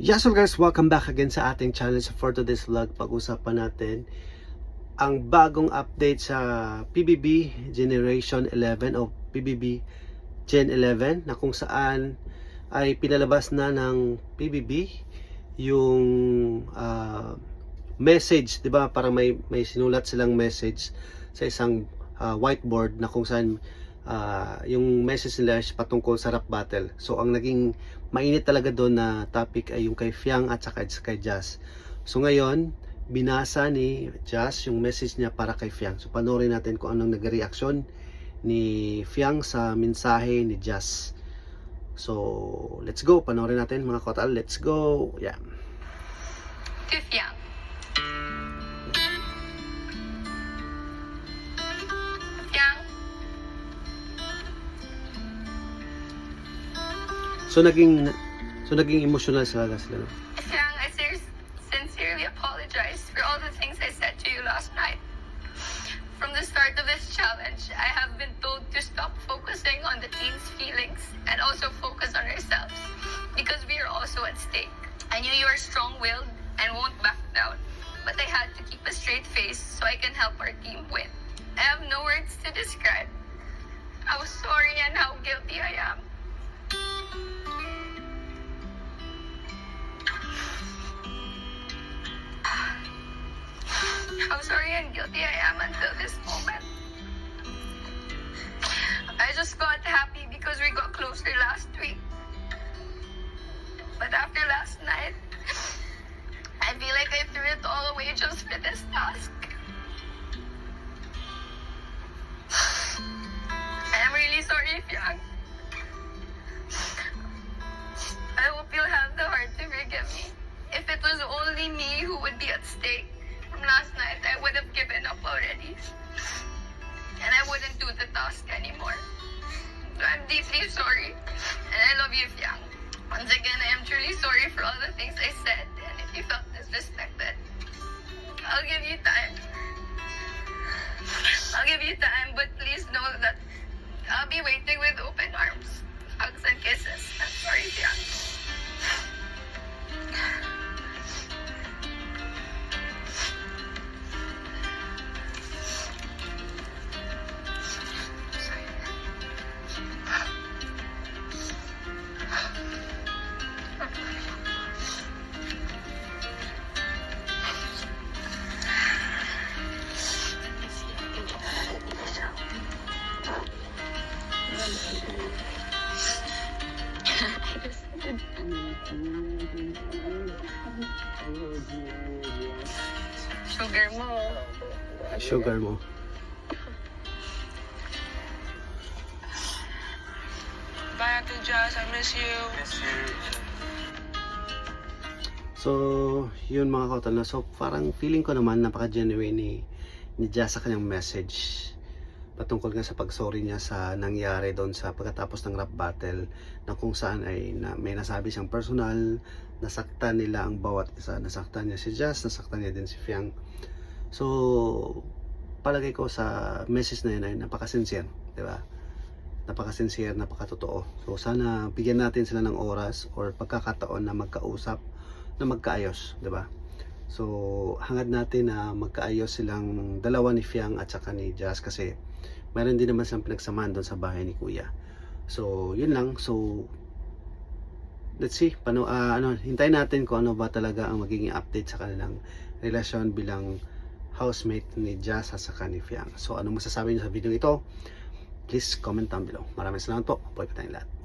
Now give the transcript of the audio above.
Yes, so guys, welcome back again sa ating channel. So for today's vlog, pag-usapan natin ang bagong update sa PBB Generation 11 o PBB Gen 11 na kung saan ay pinalabas na ng PBB yung ah, message, 'di ba? Parang may may sinulat silang message sa isang ah, whiteboard na kung saan ah, yung message nila patungkol sa rap battle. So ang naging mainit talaga doon na topic ay yung kay Fiang at saka kay Jazz. So ngayon, binasa ni Jazz yung message niya para kay Fiang. So panoorin natin kung anong nagreaksyon ni Fiang sa mensahe ni Jazz. So, let's go. Panoorin natin mga kotal. Let's go. Yeah. to. Fiang, So naging so naging emotional sila sila. no? I sin- sincerely apologize for all the things I said to you last night. From the start of this challenge, I have been told to stop focusing on the team's feelings and also focus on ourselves because we are also at stake. I knew you are strong-willed and won't back down, but I had to keep a straight face so I can help our team win. I have no words to describe how sorry and how guilty I am. How sorry and guilty I am until this moment. I just got happy because we got closer last week. But after last night, I feel like I threw it all away just for this task. I am really sorry, Fiang. I hope you'll have the heart to forgive me. If it was only me who would be at stake from last night, I would have given up already. And I wouldn't do the task anymore. So I'm deeply sorry. And I love you, Fiang. Once again, I am truly sorry for all the things I said. And if you felt disrespected, I'll give you time. I'll give you time, but please know that I'll be waiting Sugar mo. Sugar mo. Bye, Ate Jazz. I miss you. So, yun mga kotal na. So, parang feeling ko naman napaka-genuine ni, ni Jazz sa kanyang message patungkol nga sa pagsorry niya sa nangyari doon sa pagkatapos ng rap battle na kung saan ay na, may nasabi siyang personal nasaktan nila ang bawat isa. Nasaktan niya si Jazz nasaktan niya din si Fiang. So palagay ko sa message na yun ay napaka-sincere di ba? Napaka-sincere napaka-totoo. So sana bigyan natin sila ng oras or pagkakataon na magkausap na magkaayos di ba So, hangad natin na magkaayos silang dalawa ni Fiang at saka ni Jazz kasi mayroon din naman silang pinagsamahan doon sa bahay ni Kuya. So, yun lang. So, let's see. Paano, ah, ano, hintayin natin kung ano ba talaga ang magiging update sa kanilang relasyon bilang housemate ni Jazz at saka ni Fiang. So, ano masasabi niyo sa video ito? Please comment down below. Maraming salamat po. Buhay pa tayong lahat.